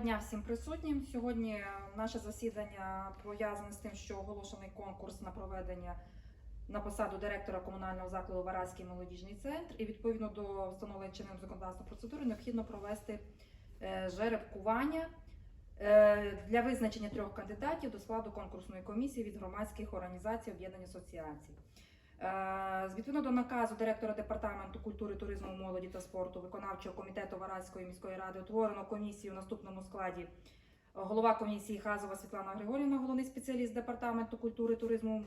Дня всім присутнім. Сьогодні наше засідання пов'язане з тим, що оголошений конкурс на проведення на посаду директора комунального закладу Вараський молодіжний центр. І відповідно до встановленої чинним законодавством процедури необхідно провести е, жеребкування е, для визначення трьох кандидатів до складу конкурсної комісії від громадських організацій об'єднань асоціацій. Е, Відповідно до наказу директора департаменту культури, туризму, молоді та спорту, виконавчого комітету Вараської міської ради утворено комісію в наступному складі. Голова комісії Хазова Світлана Григорівна, головний спеціаліст департаменту культури, туризму,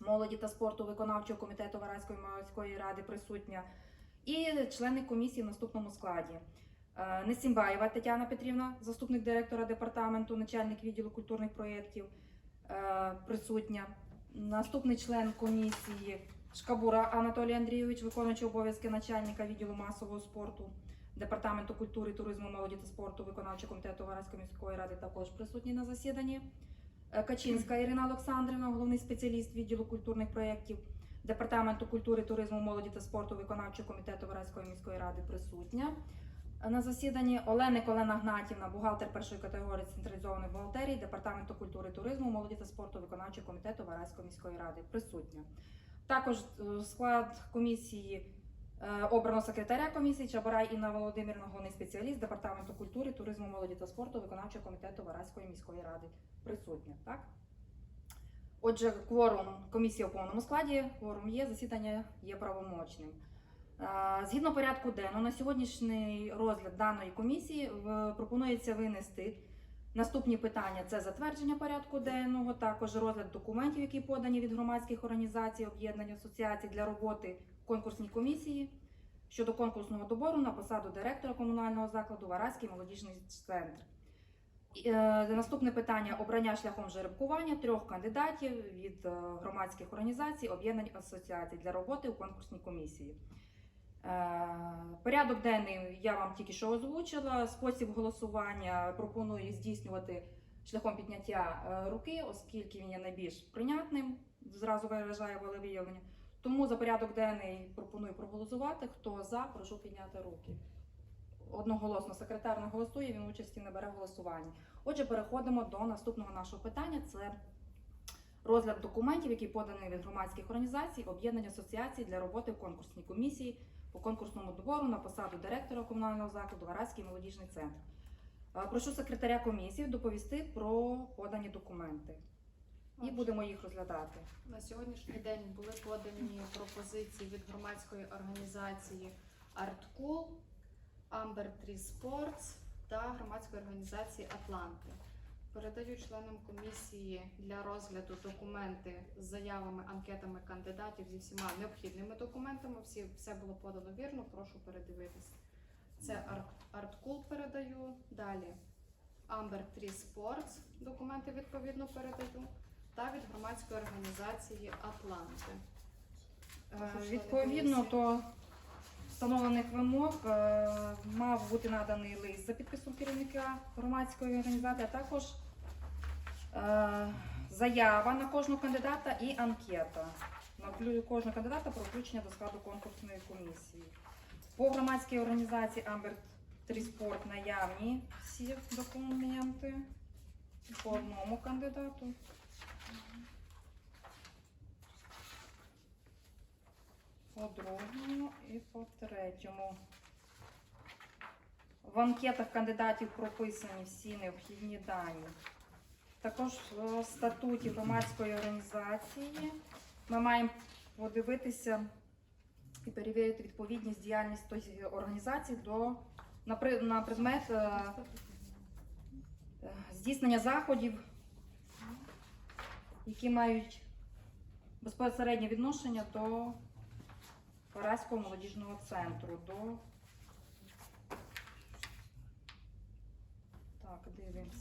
молоді та спорту, виконавчого комітету Вараської міської ради присутня. І члени комісії в наступному складі. Е, Несімбаєва Тетяна Петрівна, заступник директора департаменту, начальник відділу культурних проєктів, е, присутня. Наступний член комісії Шкабура Анатолій Андрійович, виконуючий обов'язки начальника відділу масового спорту департаменту культури, туризму, молоді та спорту, виконавчого комітету Вараської міської ради також присутній на засіданні. Е, Качинська Ірина Олександрівна, головний спеціаліст відділу культурних проєктів департаменту культури, туризму, молоді та спорту, виконавчого комітету Вараської міської ради присутня. На засіданні Олени Колена Гнатівна, бухгалтер першої категорії централізованої бухгалтерії Департаменту культури, туризму, молоді та спорту виконавчого комітету Вараської міської ради присутня. Також е, склад комісії е, обрано секретаря комісії Чабарай Інна Володимирівна, головний спеціаліст Департаменту культури, туризму, молоді та спорту виконавчого комітету Вараської міської ради присутня. Так? Отже, кворум комісії у повному складі, кворум є, засідання є правомочним. Е, Згідно порядку денного, на сьогоднішній розгляд даної комісії пропонується винести наступні питання: це затвердження порядку денного, також розгляд документів, які подані від громадських організацій, об'єднань асоціацій для роботи конкурсній комісії щодо конкурсного добору на посаду директора комунального закладу Вараський молодіжний центр. Е, Наступне питання обрання шляхом жеребкування трьох кандидатів від е, громадських організацій, об'єднань асоціацій для роботи у конкурсній комісії. Е, Порядок денний я вам тільки що озвучила. Спосіб голосування пропоную здійснювати шляхом підняття е, руки, оскільки він є найбільш прийнятним. Зразу виражає волевиявлення. Тому за порядок денний пропоную проголосувати. Хто за, прошу підняти руки. Одноголосно секретар не голосує, він участі не бере в голосуванні. Отже, переходимо до наступного нашого питання. Це розгляд документів, які подані від громадських організацій, об'єднань асоціацій для роботи в конкурсній комісії по конкурсному добору на посаду директора комунального закладу Вараський молодіжний центр. Е, Прошу секретаря комісії доповісти про подані документи. І будемо їх розглядати. На сьогоднішній день були подані пропозиції від громадської організації Арткул, Amber Tree Sports та громадської організації Атланти. Передаю членам комісії для розгляду документи з заявами, анкетами кандидатів зі всіма необхідними документами. Всі все було подано вірно. Прошу передивитися. Це Арткул передаю. Далі Amber Tree Sports документи відповідно передаю та від громадської організації Атланти. Е, Відповідно комісії. Встановлених вимог е, мав бути наданий лист за підписом керівника громадської організації, а також е, заява на кожного кандидата і анкета на кожного кандидата про включення до складу конкурсної комісії. По громадській організації Amber Тріспорт наявні всі документи по одному кандидату. По другому і по третьому. В анкетах кандидатів прописані всі необхідні дані. Також в статуті громадської організації ми маємо подивитися і перевірити відповідність діяльність організації до, на предмет е, е, здійснення заходів, які мають безпосереднє відношення до Параського молодіжного центру до. Так, дивимося.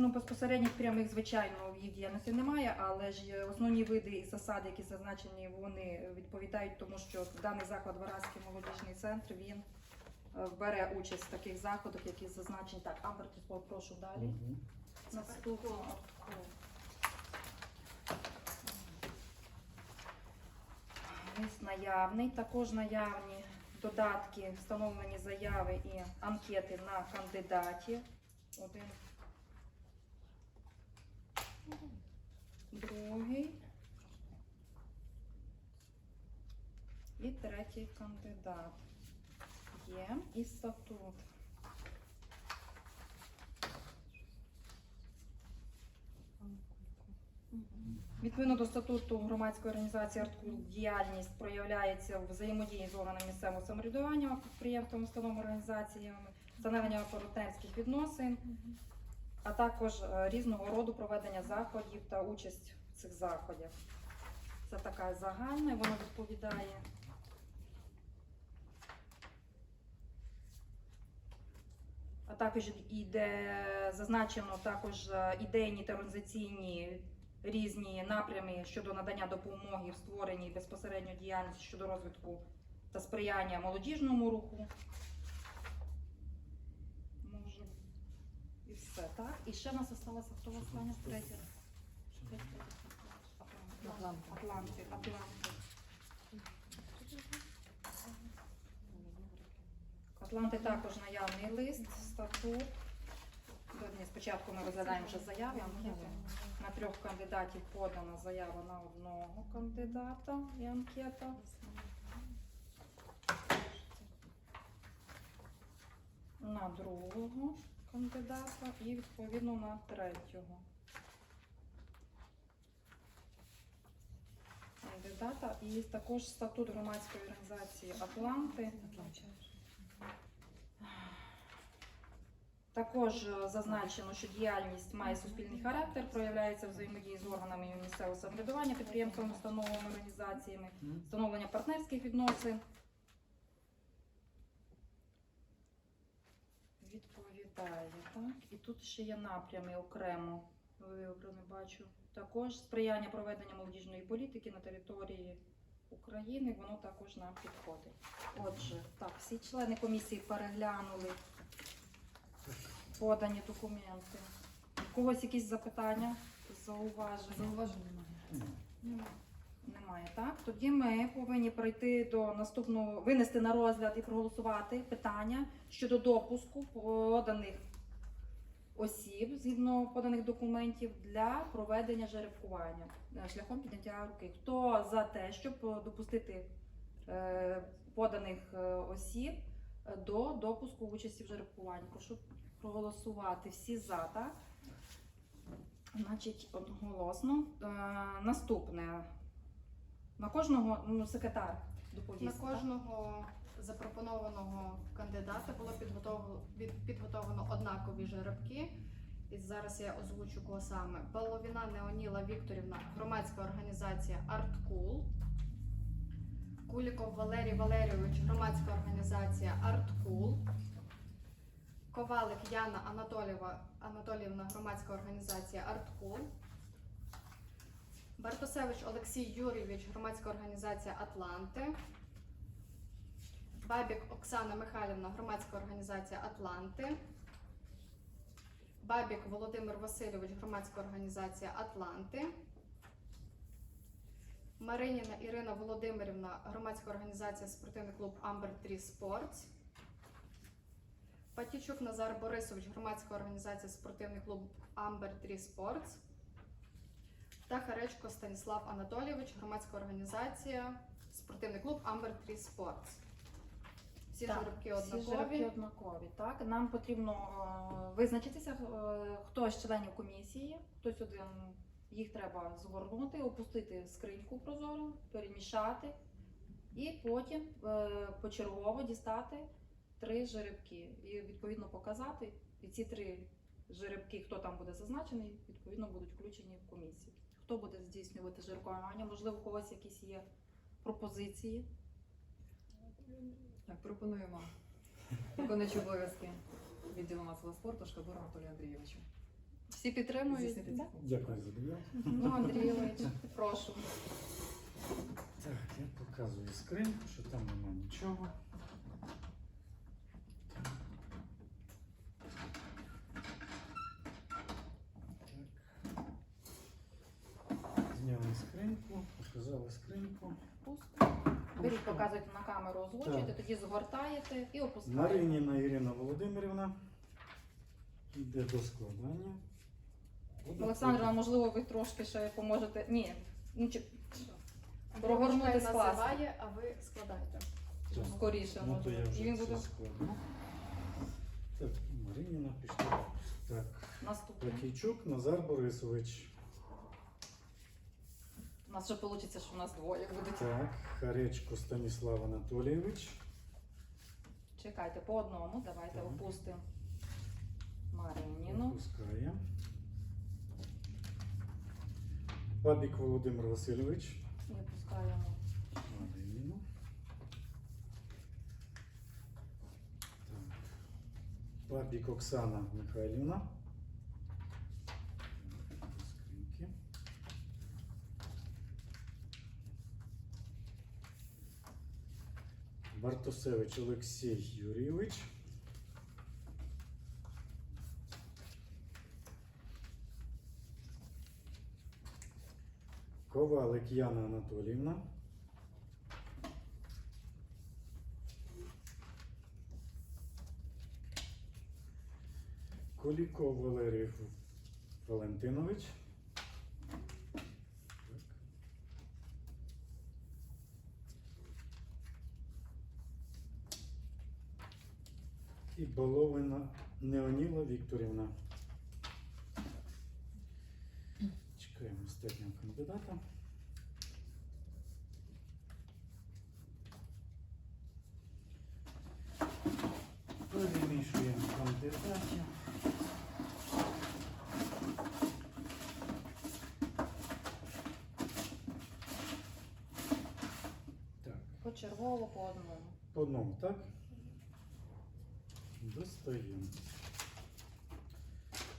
Ну, безпосередніх прямих, звичайно, в їх діяльності немає, але ж основні види і засади, які зазначені, вони відповідають тому, що даний заклад Вараський молодіжний центр він е, бере участь в таких заходах, які зазначені. Так, Амбер Тріспол, прошу далі. Мгм. Наступний. Лист наявний, також наявні додатки, встановлені заяви і анкети на кандидатів. Один. Другий. І третій кандидат. Є. І статут. Відповідно до статуту громадської організації «Арткул» діяльність проявляється в взаємодії з органами місцевого самоврядування, підприємствами, установами, організаціями, встановлення партнерських відносин, а також е, різного роду проведення заходів та участь в цих заходах. Це така загальна, і воно відповідає. А також іде зазначено також е, ідейні та організаційні різні напрями щодо надання допомоги в створенні безпосередньо діяльності щодо розвитку та сприяння молодіжному руху. Може, і все, так? І ще в нас залишилося хто остання третя. Третя. Атланти. Атланти. Атланти. Атланти також наявний лист, статут. Ні, Спочатку ми розглядаємо вже заяви, анкети. На трьох кандидатів подана заява на одного кандидата і анкета. На другого кандидата і відповідно на третього. Кандидата і також статут громадської організації Атланти. Також е, зазначено, що діяльність має суспільний характер, проявляється взаємодії з органами місцевого самоврядування, підприємствами, установами, організаціями, встановлення партнерських відносин. Відповідає. І тут ще є напрями окремо. Ви бачу. Також сприяння проведення молодіжної політики на території України, воно також нам підходить. Отже, так, всі члени комісії переглянули подані документи. У когось якісь запитання, зауваження? Зауважень немає. Немає, так? Тоді ми повинні пройти до наступного, винести на розгляд і проголосувати питання щодо допуску поданих осіб згідно поданих документів для проведення жеребкування е, шляхом підняття руки. Хто за те, щоб допустити е, поданих е, осіб до допуску участі в жеребкуванні? Прошу проголосувати. Всі за, так? Значить, одноголосно. Наступне. На кожного ну, секретар На доповість. так? кожного запропонованого кандидата було підготовлено, підготовлено однакові жеребки. І зараз я озвучу кого саме. Баловіна Неоніла Вікторівна, громадська організація Арткул. Куліков Валерій Валерійович, громадська організація Арткул. Ковалик Яна Анатолієва, Анатоліївна, громадська організація Арткул. Бартосевич Олексій Юрійович, громадська організація Атланти. Бабік Оксана Михайлівна, громадська організація Атланти. Бабік Володимир Васильович, громадська організація Атланти. Мариніна Ірина Володимирівна, громадська організація спортивний клуб Амбер 3 Sports. Патічук Назар Борисович, громадська організація спортивний клуб Амбер 3 Sports. Та Харечко Станіслав Анатолійович, громадська організація спортивний клуб Амбер 3 Sports. Всі Так, жеребки Всі жеребки однакові. однакові. Так? Нам потрібно е, визначитися, е, хто з членів комісії, хтось один їх треба згорнути, опустити в скриньку прозору, перемішати і потім е, почергово дістати три жеребки і відповідно показати. І ці три жеребки, хто там буде зазначений, відповідно будуть включені в комісію. Хто буде здійснювати жеребкування? Можливо, у когось якісь є пропозиції. Так, пропонуємо виконуючи обов'язки відділу масового спорту Шкабуру Анатолію Андрійовичу. Всі підтримують? Здійснити Дякую за довіру. Ну, Андрійович, прошу. Так, я показую скриньку, що там нема нічого. Так. Зняли скриньку, показали скриньку. Пусто. Беріть, показуйте на камеру, озвучуйте, тоді згортаєте і опускаєте. Мариніна Ірина Володимирівна. Йде до складання. Буде Олександра, можливо, ви трошки ще поможете. Ні, ну чи Прогорнути Прогорнути скласти. називає, а ви складаєте. Так. скоріше Ну, то може. я вже І він це буде складу. Так, Марініна пішла. Так, наступний. Патійчук Назар Борисович. У нас ще вийде, що у нас двоє будуть. Так, Харечко Станіслав Анатолійович. Чекайте, по одному. Давайте Так. опустимо Мариніну. Пускає. Бабік Володимир Васильович. І опускаємо. Мариніну. Так. Бабік Оксана Михайлівна. Так, до скриньки. Бартосевич Олексій Юрійович. Ковалик Яна Анатоліївна. Коліков Валерій Валентинович. Так. І Баловина Неоніла Вікторівна. Чекаємо останнього кандидата. Перемішуємо кандидатів. Так, Почергово по одному. по одному, так? Достаємо.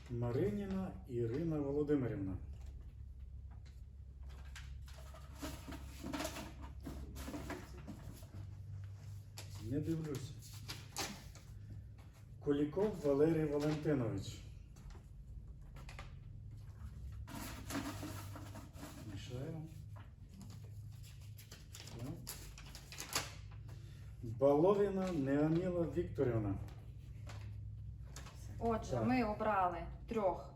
Мариніна Ірина Володимирівна. Не дивлюся. Куліков Валерій Валентинович. Мішаємо. Баловіна Неоніла Вікторівна. Отже, Так. ми обрали трьох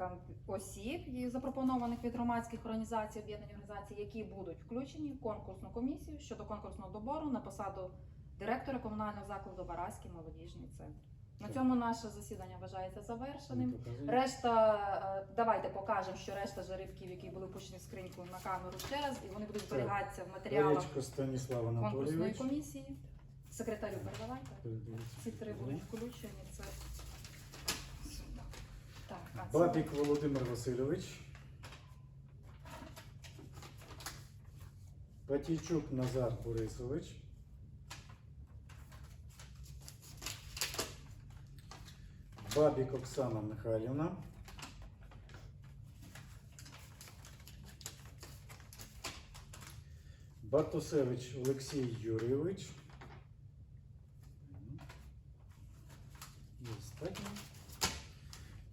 е, осіб запропонованих від громадських організацій, об'єднаних організацій, які будуть включені в конкурсну комісію щодо конкурсного добору на посаду директора комунального закладу Вараський молодіжний центр. На цьому наше засідання вважається завершеним. Решта, е, давайте покажемо, що решта жеребків, які були пущені в скриньку на камеру ще раз, і вони будуть зберігатися в матеріалах Гарячко Станіслав конкурсної комісії. Секретарю передавайте. Ці три будуть включені. Це сюди. Так, а це Бабік Володимир Васильович. Патійчук Назар Борисович. Бабік Оксана Михайлівна. Бартусевич Олексій Юрійович. І останній.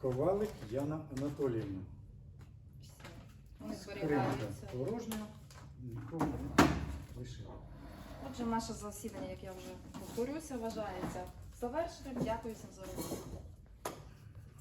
Ковалик Яна Анатоліївна. Вони Скринька зберігаються. порожня, нікого не лишила. Отже, наше засідання, як я вже повторюся, вважається завершеним. Дякую всім за роботу.